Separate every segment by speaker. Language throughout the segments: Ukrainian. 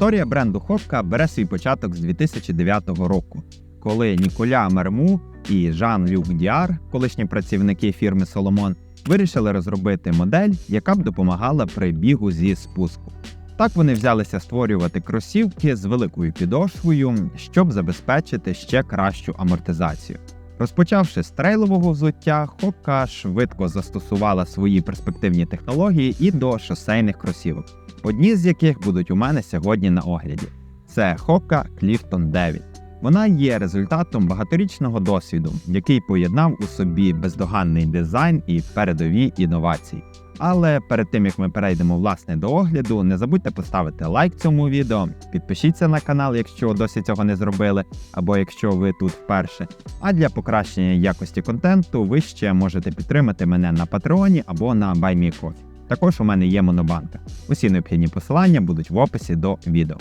Speaker 1: Історія бренду Хопка бере свій початок з 2009 року, коли Ніколя Мерму і Жан-Люк Діар, колишні працівники фірми Соломон, вирішили розробити модель, яка б допомагала при бігу зі спуску. Так вони взялися створювати кросівки з великою підошвою, щоб забезпечити ще кращу амортизацію. Розпочавши з трейлового взуття, Хокка швидко застосувала свої перспективні технології і до шосейних кросівок, одні з яких будуть у мене сьогодні на огляді. Це Хокка Clifton 9. Вона є результатом багаторічного досвіду, який поєднав у собі бездоганний дизайн і передові інновації. Але перед тим як ми перейдемо власне до огляду, не забудьте поставити лайк цьому відео, підпишіться на канал, якщо досі цього не зробили, або якщо ви тут вперше. А для покращення якості контенту ви ще можете підтримати мене на Патреоні або на BuyMeCoffee. Також у мене є монобанка. Усі необхідні посилання будуть в описі до відео.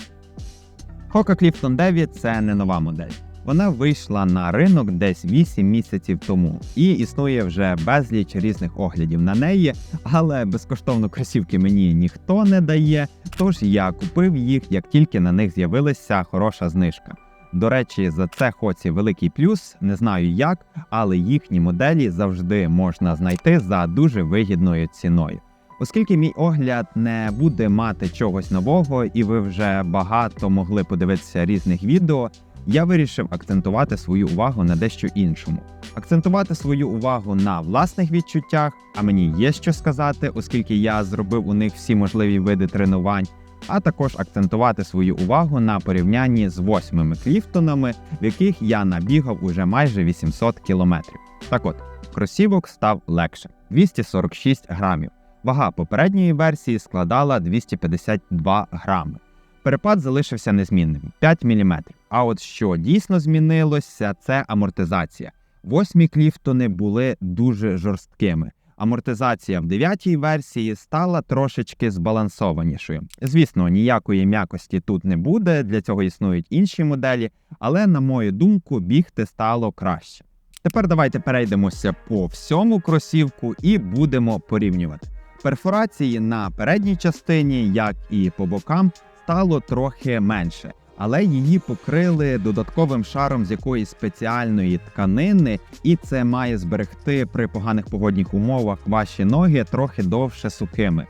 Speaker 1: Hoka Clifton 9 це не нова модель. Вона вийшла на ринок десь 8 місяців тому і існує вже безліч різних оглядів на неї, але безкоштовно кросівки мені ніхто не дає. Тож я купив їх, як тільки на них з'явилася хороша знижка. До речі, за це хоці великий плюс, не знаю як, але їхні моделі завжди можна знайти за дуже вигідною ціною. Оскільки мій огляд не буде мати чогось нового, і ви вже багато могли подивитися різних відео, я вирішив акцентувати свою увагу на дещо іншому. Акцентувати свою увагу на власних відчуттях, а мені є що сказати, оскільки я зробив у них всі можливі види тренувань, а також акцентувати свою увагу на порівнянні з восьмими кліфтонами, в яких я набігав уже майже 800 кілометрів. Так от, кросівок став легше 246 грамів. Вага попередньої версії складала 252 грами. Перепад залишився незмінним 5 мм. А от що дійсно змінилося, це амортизація. Восьмі кліфтони були дуже жорсткими. Амортизація в дев'ятій версії стала трошечки збалансованішою. Звісно, ніякої м'якості тут не буде, для цього існують інші моделі, але, на мою думку, бігти стало краще. Тепер давайте перейдемося по всьому кросівку і будемо порівнювати. Перфорації на передній частині, як і по бокам, стало трохи менше, але її покрили додатковим шаром з якоїсь спеціальної тканини, і це має зберегти при поганих погодних умовах ваші ноги трохи довше сухими.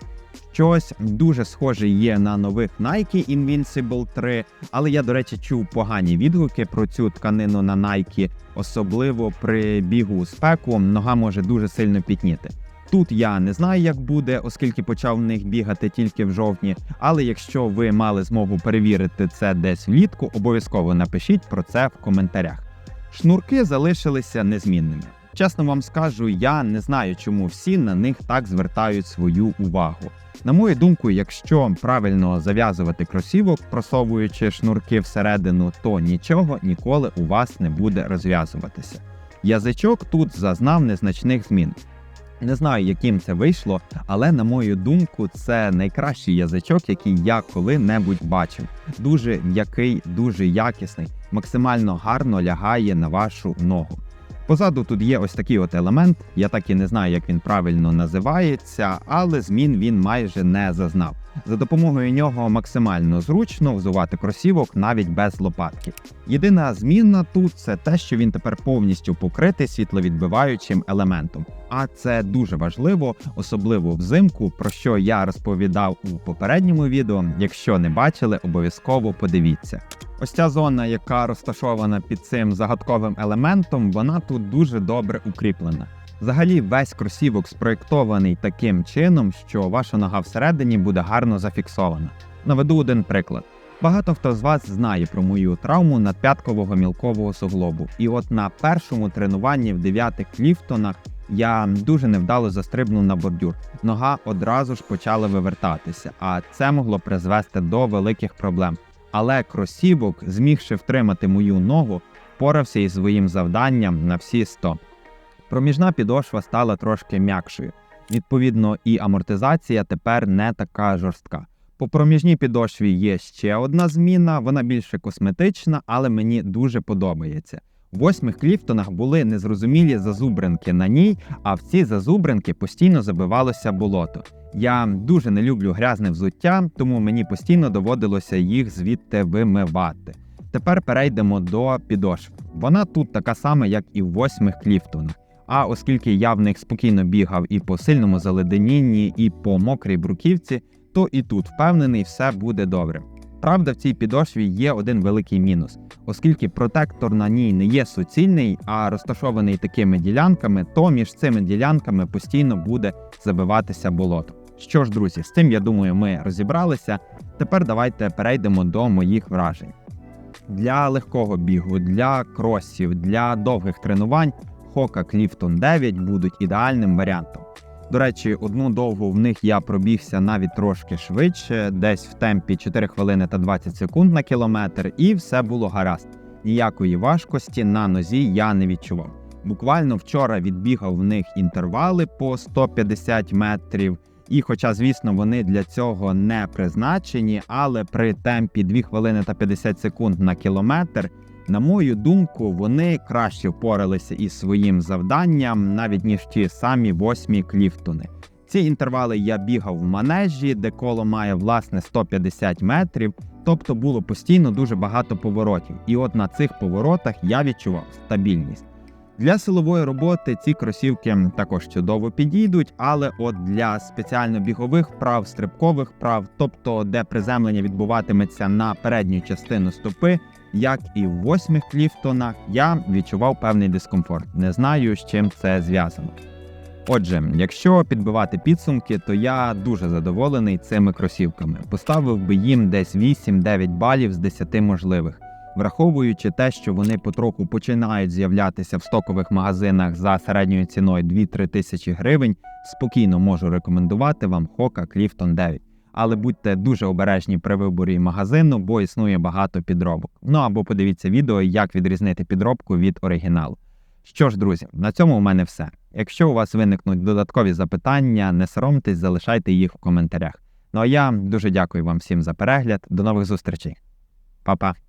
Speaker 1: Щось дуже схоже є на нових Nike Invincible 3, але я, до речі, чув погані відгуки про цю тканину на Nike, особливо при бігу у спеку, нога може дуже сильно пітніти. Тут я не знаю, як буде, оскільки почав в них бігати тільки в жовтні. Але якщо ви мали змогу перевірити це десь влітку, обов'язково напишіть про це в коментарях. Шнурки залишилися незмінними. Чесно вам скажу, я не знаю, чому всі на них так звертають свою увагу. На мою думку, якщо правильно зав'язувати кросівок, просовуючи шнурки всередину, то нічого ніколи у вас не буде розв'язуватися. Язичок тут зазнав незначних змін. Не знаю, яким це вийшло, але на мою думку, це найкращий язичок, який я коли-небудь бачив. Дуже м'який, дуже якісний, максимально гарно лягає на вашу ногу. Позаду тут є ось такий от елемент, я так і не знаю, як він правильно називається, але змін він майже не зазнав. За допомогою нього максимально зручно взувати кросівок навіть без лопатки. Єдина зміна тут це те, що він тепер повністю покритий світловідбиваючим елементом. А це дуже важливо, особливо взимку, про що я розповідав у попередньому відео. Якщо не бачили, обов'язково подивіться. Ось ця зона, яка розташована під цим загадковим елементом, вона тут дуже добре укріплена. Взагалі, весь кросівок спроєктований таким чином, що ваша нога всередині буде гарно зафіксована. Наведу один приклад. Багато хто з вас знає про мою травму надп'яткового мілкового суглобу. І от на першому тренуванні в дев'ятих кліфтонах я дуже невдало застрибнув на бордюр. Нога одразу ж почала вивертатися, а це могло призвести до великих проблем. Але кросівок, змігши втримати мою ногу, впорався із своїм завданням на всі 100. Проміжна підошва стала трошки м'якшою. Відповідно, і амортизація тепер не така жорстка. По проміжній підошві є ще одна зміна, вона більше косметична, але мені дуже подобається. У восьмих Кліфтонах були незрозумілі зазубринки на ній, а в ці зазубринки постійно забивалося болото. Я дуже не люблю грязне взуття, тому мені постійно доводилося їх звідти вимивати. Тепер перейдемо до підошв. Вона тут така сама, як і в восьмих Кліфтонах. А оскільки я в них спокійно бігав і по сильному заледенінні, і по мокрій бруківці, то і тут впевнений, все буде добре. Правда, в цій підошві є один великий мінус, оскільки протектор на ній не є суцільний, а розташований такими ділянками, то між цими ділянками постійно буде забиватися болото. Що ж, друзі, з цим я думаю, ми розібралися. Тепер давайте перейдемо до моїх вражень. Для легкого бігу, для кросів, для довгих тренувань Hoka Clifton 9 будуть ідеальним варіантом. До речі, одну довгу в них я пробігся навіть трошки швидше, десь в темпі 4 хвилини та 20 секунд на кілометр, і все було гаразд. Ніякої важкості на нозі я не відчував. Буквально вчора відбігав в них інтервали по 150 метрів. І, хоча, звісно, вони для цього не призначені, але при темпі 2 хвилини та 50 секунд на кілометр, на мою думку, вони краще впоралися із своїм завданням, навіть ніж ті самі восьмі кліфтони. Ці інтервали я бігав в манежі, де коло має власне 150 метрів, тобто було постійно дуже багато поворотів. І от на цих поворотах я відчував стабільність. Для силової роботи ці кросівки також чудово підійдуть, але от для спеціально бігових вправ, стрибкових вправ, тобто де приземлення відбуватиметься на передню частину стопи, як і в восьмих кліфтонах, я відчував певний дискомфорт. Не знаю, з чим це зв'язано. Отже, якщо підбивати підсумки, то я дуже задоволений цими кросівками. Поставив би їм десь 8-9 балів з 10 можливих. Враховуючи те, що вони потроху починають з'являтися в стокових магазинах за середньою ціною 2-3 тисячі гривень, спокійно можу рекомендувати вам Hoka Clifton 9. Але будьте дуже обережні при виборі магазину, бо існує багато підробок. Ну або подивіться відео, як відрізнити підробку від оригіналу. Що ж, друзі, на цьому у мене все. Якщо у вас виникнуть додаткові запитання, не соромтесь, залишайте їх в коментарях. Ну а я дуже дякую вам всім за перегляд. До нових зустрічей. Па-па!